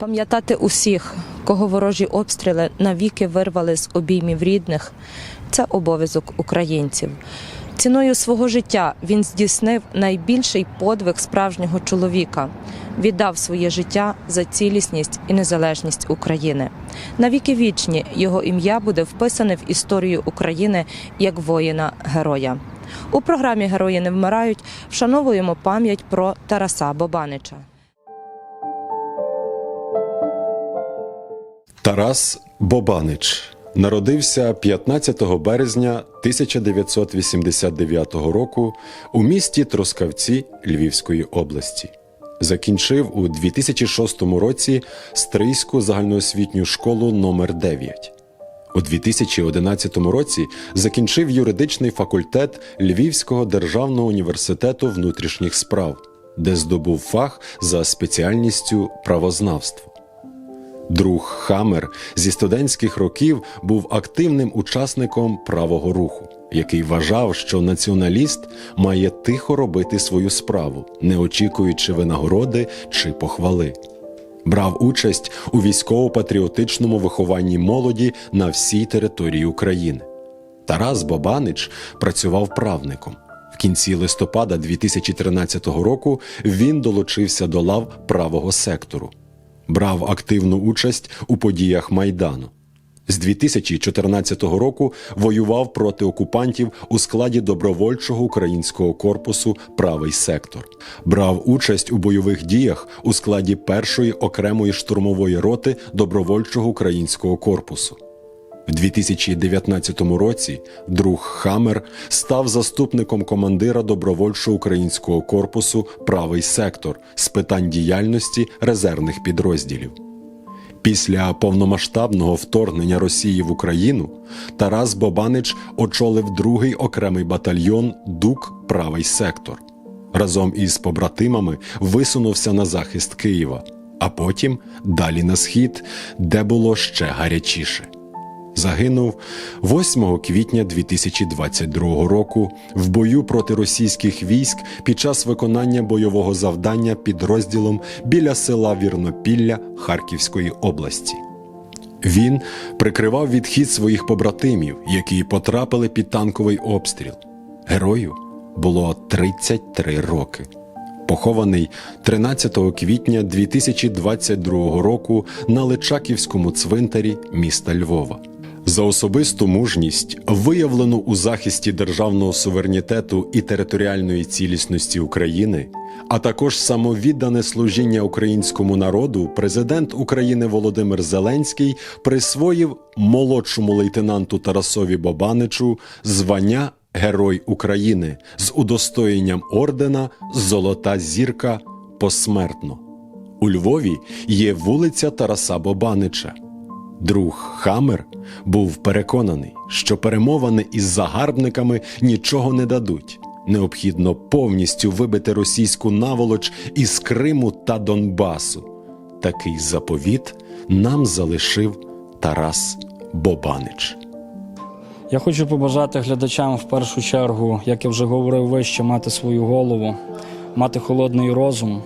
Пам'ятати усіх, кого ворожі обстріли навіки вирвали з обіймів рідних, це обов'язок українців. Ціною свого життя він здійснив найбільший подвиг справжнього чоловіка, віддав своє життя за цілісність і незалежність України. Навіки вічні його ім'я буде вписане в історію України як воїна-героя. У програмі Герої не вмирають вшановуємо пам'ять про Тараса Бобанича. Тарас Бобанич народився 15 березня 1989 року у місті Троскавці Львівської області. Закінчив у 2006 році Стрийську загальноосвітню школу номер 9 У 2011 році закінчив юридичний факультет Львівського державного університету внутрішніх справ, де здобув фах за спеціальністю правознавство. Друг Хамер зі студентських років був активним учасником правого руху, який вважав, що націоналіст має тихо робити свою справу, не очікуючи винагороди чи похвали. Брав участь у військово-патріотичному вихованні молоді на всій території України. Тарас Бобанич працював правником. В кінці листопада 2013 року він долучився до лав правого сектору брав активну участь у подіях Майдану. З 2014 року воював проти окупантів у складі добровольчого українського корпусу Правий сектор, брав участь у бойових діях у складі першої окремої штурмової роти добровольчого українського корпусу. В 2019 році друг Хамер став заступником командира добровольчого українського корпусу Правий сектор з питань діяльності резервних підрозділів. Після повномасштабного вторгнення Росії в Україну Тарас Бобанич очолив другий окремий батальйон Дук Правий сектор. Разом із побратимами висунувся на захист Києва, а потім далі на схід, де було ще гарячіше загинув 8 квітня 2022 року в бою проти російських військ під час виконання бойового завдання підрозділом біля села Вірнопілля Харківської області. Він прикривав відхід своїх побратимів, які потрапили під танковий обстріл. Герою було 33 роки. Похований 13 квітня 2022 року на Личаківському цвинтарі міста Львова. За особисту мужність, виявлену у захисті державного суверенітету і територіальної цілісності України, а також самовіддане служіння українському народу, президент України Володимир Зеленський присвоїв молодшому лейтенанту Тарасові Бобаничу звання Герой України з удостоєнням ордена Золота зірка посмертно. У Львові є вулиця Тараса Бобанича. Друг Хамер був переконаний, що перемовини із загарбниками нічого не дадуть. Необхідно повністю вибити російську наволоч із Криму та Донбасу. Такий заповіт нам залишив Тарас Бобанич. Я хочу побажати глядачам в першу чергу, як я вже говорив вище, мати свою голову, мати холодний розум.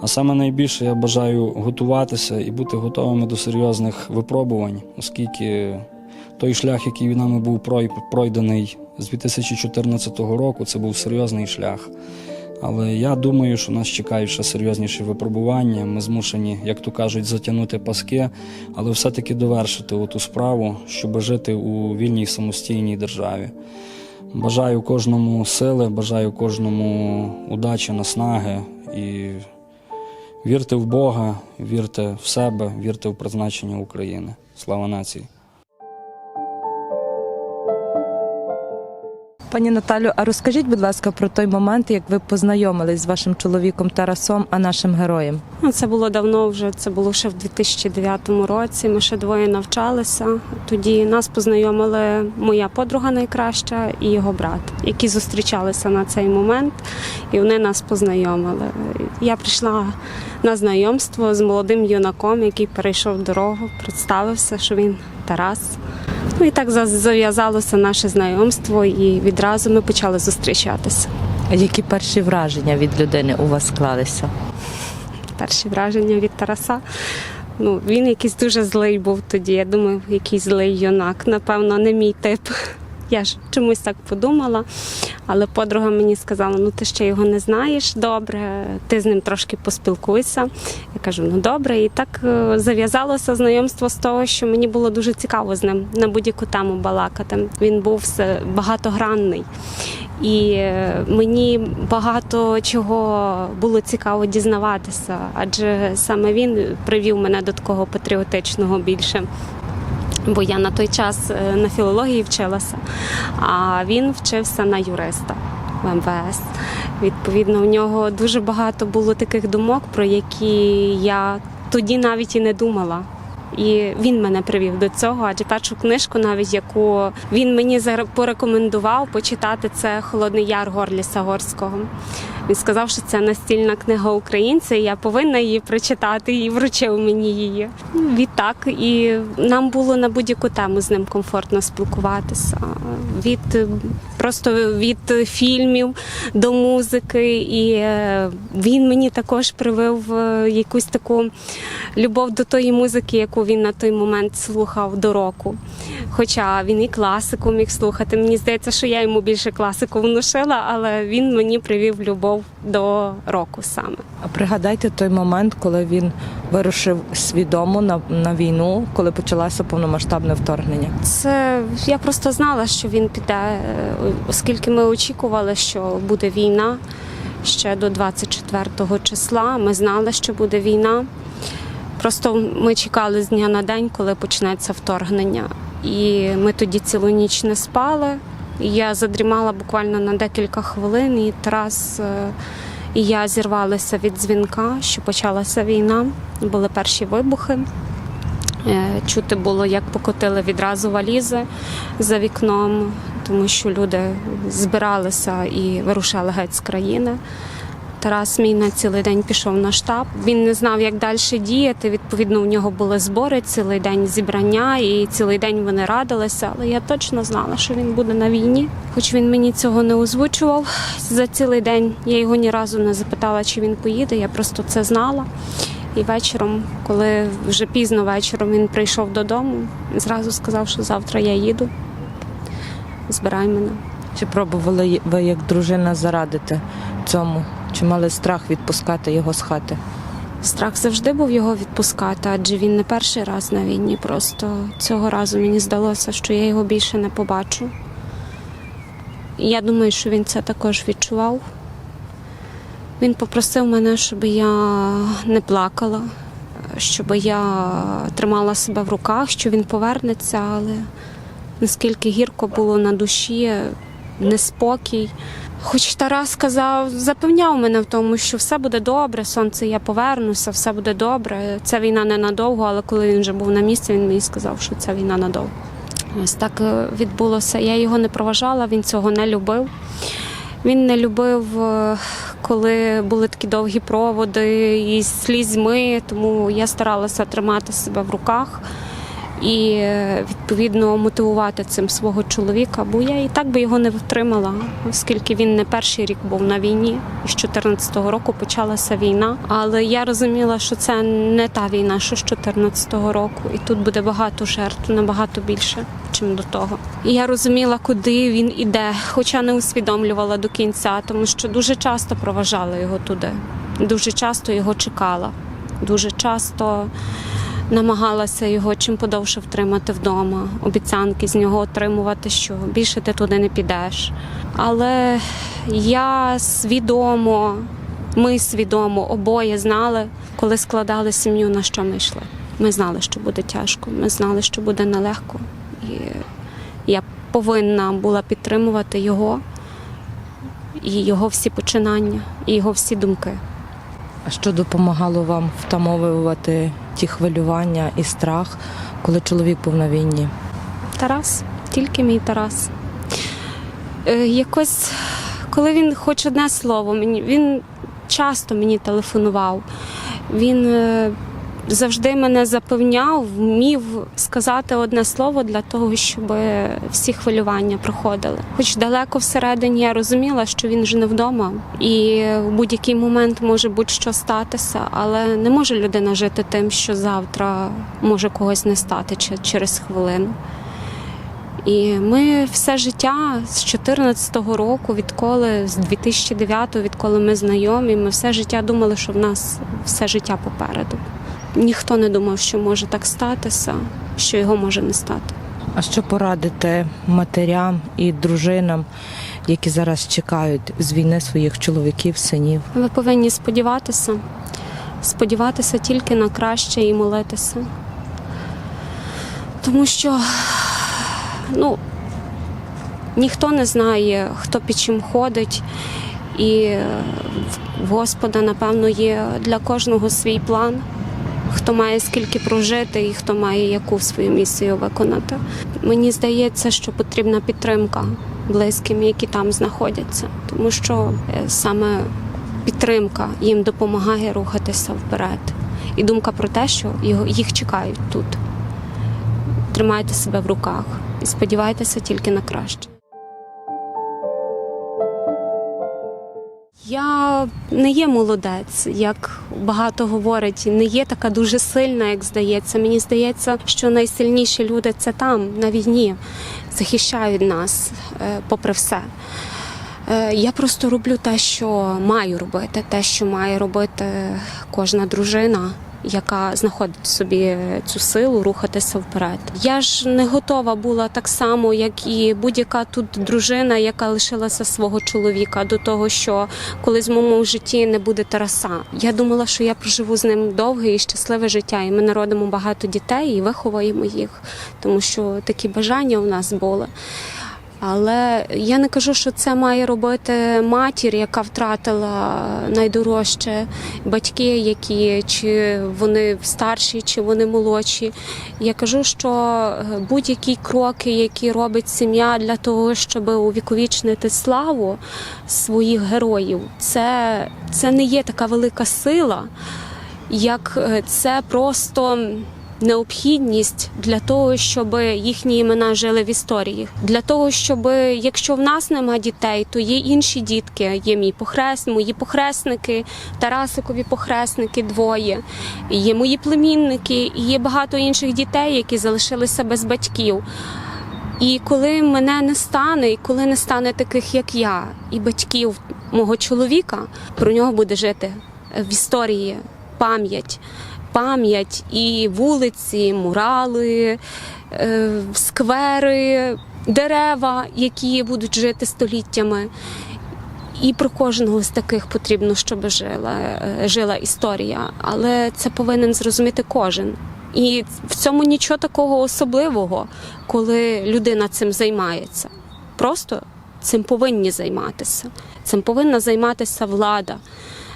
А саме найбільше я бажаю готуватися і бути готовими до серйозних випробувань, оскільки той шлях, який нами був пройдений з 2014 року, це був серйозний шлях. Але я думаю, що нас чекають ще серйозніші випробування. Ми змушені, як то кажуть, затягнути паски, але все-таки довершити ту справу, щоб жити у вільній самостійній державі. Бажаю кожному сили, бажаю кожному удачі, наснаги і вірте в Бога, вірте в себе, вірте в призначення України. Слава нації! Пані Наталю, а розкажіть, будь ласка, про той момент, як ви познайомились з вашим чоловіком Тарасом, а нашим героєм. Ну, Це було давно вже, це було ще в 2009 році. Ми ще двоє навчалися. Тоді нас познайомили моя подруга найкраща і його брат, які зустрічалися на цей момент, і вони нас познайомили. Я прийшла на знайомство з молодим юнаком, який перейшов дорогу, представився, що він Тарас. Ну і так за- зав'язалося наше знайомство, і відразу ми почали зустрічатися. А які перші враження від людини у вас склалися? Перші враження від Тараса. Ну, він якийсь дуже злий був тоді. Я думаю, якийсь злий юнак. Напевно, не мій тип. Я ж чомусь так подумала. Але подруга мені сказала: ну ти ще його не знаєш добре, ти з ним трошки поспілкуйся. Я кажу, ну добре. І так е, зав'язалося знайомство з того, що мені було дуже цікаво з ним на будь-яку тему балакати. Він був багатогранний. І е, мені багато чого було цікаво дізнаватися, адже саме він привів мене до такого патріотичного більше. Бо я на той час е, на філології вчилася, а він вчився на юриста в МВС. Відповідно, у нього дуже багато було таких думок, про які я тоді навіть і не думала. І він мене привів до цього, адже першу книжку, навіть яку він мені порекомендував почитати, це Холодний Яр Горліса Горського. Він сказав, що це настільна книга українця, і я повинна її прочитати, і вручив мені її. Ну, Відтак, і нам було на будь-яку тему з ним комфортно спілкуватися. Від просто від фільмів до музики. І е, він мені також привив е, якусь таку любов до тої музики, яку він на той момент слухав до року. Хоча він і класику міг слухати. Мені здається, що я йому більше класику внушила, але він мені привів любов до року саме. А пригадайте той момент, коли він вирушив свідомо на, на війну, коли почалося повномасштабне вторгнення. Це я просто знала, що він піде, е, оскільки ми очікували, що буде війна ще до 24 числа. Ми знали, що буде війна. Просто ми чекали з дня на день, коли почнеться вторгнення. І ми тоді цілу ніч не спали. Я задрімала буквально на декілька хвилин, і Тарас е, і я зірвалися від дзвінка, що почалася війна. Були перші вибухи. Е, Чути було, як покотили відразу валізи за вікном, тому що люди збиралися і вирушали геть з країни. Тарас мій на цілий день пішов на штаб. Він не знав, як далі діяти. Відповідно, у нього були збори, цілий день зібрання, і цілий день вони радилися. Але я точно знала, що він буде на війні. Хоч він мені цього не озвучував за цілий день. Я його ні разу не запитала, чи він поїде. Я просто це знала. І вечором, коли вже пізно вечором він прийшов додому, зразу сказав, що завтра я їду. Збирай мене. Чи пробували ви як дружина зарадити цьому? Чи мали страх відпускати його з хати? Страх завжди був його відпускати, адже він не перший раз на війні. Просто цього разу мені здалося, що я його більше не побачу. Я думаю, що він це також відчував. Він попросив мене, щоб я не плакала, щоб я тримала себе в руках, що він повернеться, але наскільки гірко було на душі, неспокій. Хоч Тарас сказав, запевняв мене в тому, що все буде добре, сонце, я повернуся, все буде добре. Ця війна ненадовго, але коли він вже був на місці, він мені сказав, що ця війна надовго. Ось так е, відбулося. Я його не проважала, він цього не любив. Він не любив, е, коли були такі довгі проводи із слізьми, тому я старалася тримати себе в руках і відповідно мотивувати цим свого чоловіка, бо я і так би його не втримала, оскільки він не перший рік був на війні. І з 14-го року почалася війна. Але я розуміла, що це не та війна, що з 14-го року, і тут буде багато жертв, набагато більше, чим до того. І я розуміла, куди він іде, хоча не усвідомлювала до кінця, тому що дуже часто проважала його туди, дуже часто його чекала, дуже часто намагалася його чим подовше втримати вдома, обіцянки з нього отримувати, що більше ти туди не підеш. Але я свідомо, ми свідомо обоє знали, коли складали сім'ю, на що ми йшли. Ми знали, що буде тяжко, ми знали, що буде нелегко. І я повинна була підтримувати його і його всі починання, і його всі думки. Що допомагало вам втамовувати ті хвилювання і страх, коли чоловік був на війні? Тарас, тільки мій Тарас. Е, якось, коли він хоч одне слово, він часто мені телефонував. Він е, завжди мене запевняв, вмів сказати одне слово для того, щоб всі хвилювання проходили. Хоч далеко всередині я розуміла, що він вже не вдома, і в будь-який момент може будь-що статися, але не може людина жити тим, що завтра може когось не стати чи через хвилину. І ми все життя з 14-го року, відколи з 2009-го, відколи ми знайомі, ми все життя думали, що в нас все життя попереду. Ніхто не думав, що може так статися, що його може не стати. А що порадити матерям і дружинам, які зараз чекають з війни своїх чоловіків, синів? Ви повинні сподіватися, сподіватися тільки на краще і молитися. Тому що ну, ніхто не знає, хто під чим ходить, і в Господа, напевно, є для кожного свій план. Хто має скільки прожити і хто має яку свою місію виконати. Мені здається, що потрібна підтримка близьким, які там знаходяться, тому що е, саме підтримка їм допомагає рухатися вперед. І думка про те, що їх чекають тут. Тримайте себе в руках і сподівайтеся тільки на краще. Не є молодець, як багато говорять, не є така дуже сильна, як здається. Мені здається, що найсильніші люди це там, на війні, захищають нас е, попри все. Е, Я просто роблю те, що маю робити, те, що має робити кожна дружина, яка знаходить в собі цю силу рухатися вперед. Я ж не готова була так само, як і будь-яка тут дружина, яка лишилася свого чоловіка, до того, що колись в моєму житті не буде Тараса. Я думала, що я проживу з ним довге і щасливе життя, і ми народимо багато дітей і виховаємо їх, тому що такі бажання у нас були. Але я не кажу, що це має робити матір, яка втратила найдорожче, батьки, які чи вони старші, чи вони молодші. Я кажу, що е, будь-які кроки, які робить сім'я для того, щоб увіковічнити славу своїх героїв, це, це не є така велика сила, як е, це просто необхідність для того, щоб їхні імена жили в історії. Для того, щоб якщо в нас нема дітей, то є інші дітки. Є мій похрест, мої похресники, Тарасикові похресники двоє. Є мої племінники, і є багато інших дітей, які залишилися без батьків. І коли мене не стане, і коли не стане таких, як я, і батьків мого чоловіка, про нього буде жити в історії пам'ять. Пам'ять і вулиці, мурали, е, сквери, дерева, які будуть жити століттями. І про кожного з таких потрібно, щоб жила, е, жила історія. Але це повинен зрозуміти кожен. І в цьому нічого такого особливого, коли людина цим займається. Просто цим повинні займатися. Цим повинна займатися влада.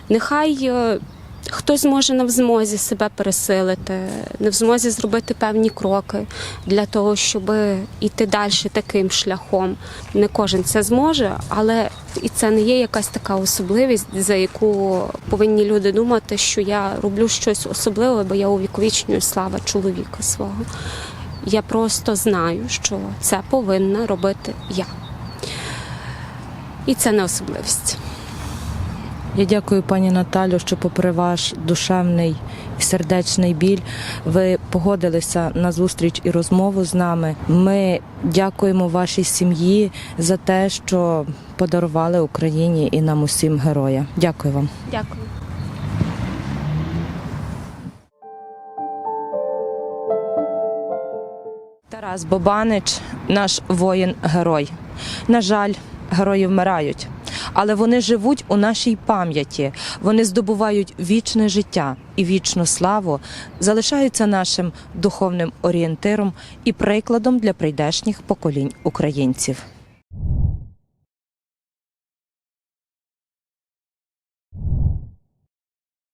Нехай е, хтось може не в змозі себе пересилити, не в змозі зробити певні кроки для того, щоб іти далі таким шляхом. Не кожен це зможе, але і це не є якась така особливість, за яку повинні люди думати, що я роблю щось особливе, бо я увіковічнюю слава чоловіка свого. Я просто знаю, що це повинна робити я. І це не особливість. Я дякую пані Наталю, що попри ваш душевний і сердечний біль, ви погодилися на зустріч і розмову з нами. Ми дякуємо вашій сім'ї за те, що подарували Україні і нам усім героя. Дякую вам. Дякую. Тарас Бобанич, наш воїн-герой. На жаль, герої вмирають, але вони живуть у нашій пам'яті. Вони здобувають вічне життя і вічну славу, залишаються нашим духовним орієнтиром і прикладом для прийдешніх поколінь українців.